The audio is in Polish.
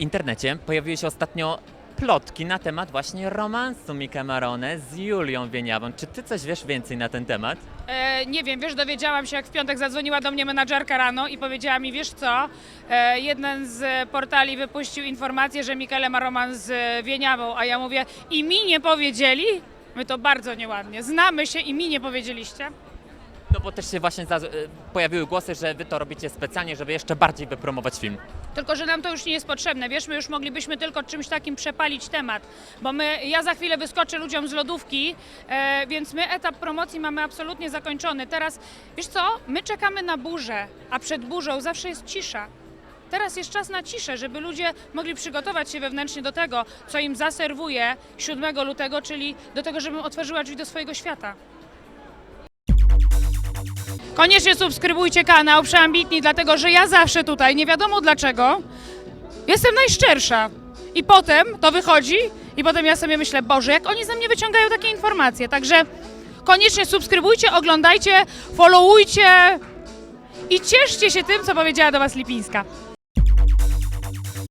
internecie pojawiły się ostatnio plotki na temat właśnie romansu Mika Marone z Julią Wieniawą. Czy ty coś wiesz więcej na ten temat? E, nie wiem, wiesz, dowiedziałam się, jak w piątek zadzwoniła do mnie menadżerka rano i powiedziała mi, wiesz co, e, jeden z portali wypuścił informację, że Michele ma romans z Wieniawą, a ja mówię, i mi nie powiedzieli? My to bardzo nieładnie. Znamy się i mi nie powiedzieliście. No bo też się właśnie za, y, pojawiły głosy, że wy to robicie specjalnie, żeby jeszcze bardziej wypromować film. Tylko, że nam to już nie jest potrzebne. Wiesz, my już moglibyśmy tylko czymś takim przepalić temat, bo my, ja za chwilę wyskoczę ludziom z lodówki, e, więc my etap promocji mamy absolutnie zakończony. Teraz, wiesz co, my czekamy na burzę, a przed burzą zawsze jest cisza. Teraz jest czas na ciszę, żeby ludzie mogli przygotować się wewnętrznie do tego, co im zaserwuje 7 lutego, czyli do tego, żebym otworzyła drzwi do swojego świata. Koniecznie subskrybujcie kanał Przeambitni, dlatego że ja zawsze tutaj, nie wiadomo dlaczego, jestem najszczersza. I potem to wychodzi i potem ja sobie myślę, Boże, jak oni ze mnie wyciągają takie informacje. Także koniecznie subskrybujcie, oglądajcie, followujcie i cieszcie się tym, co powiedziała do Was Lipińska.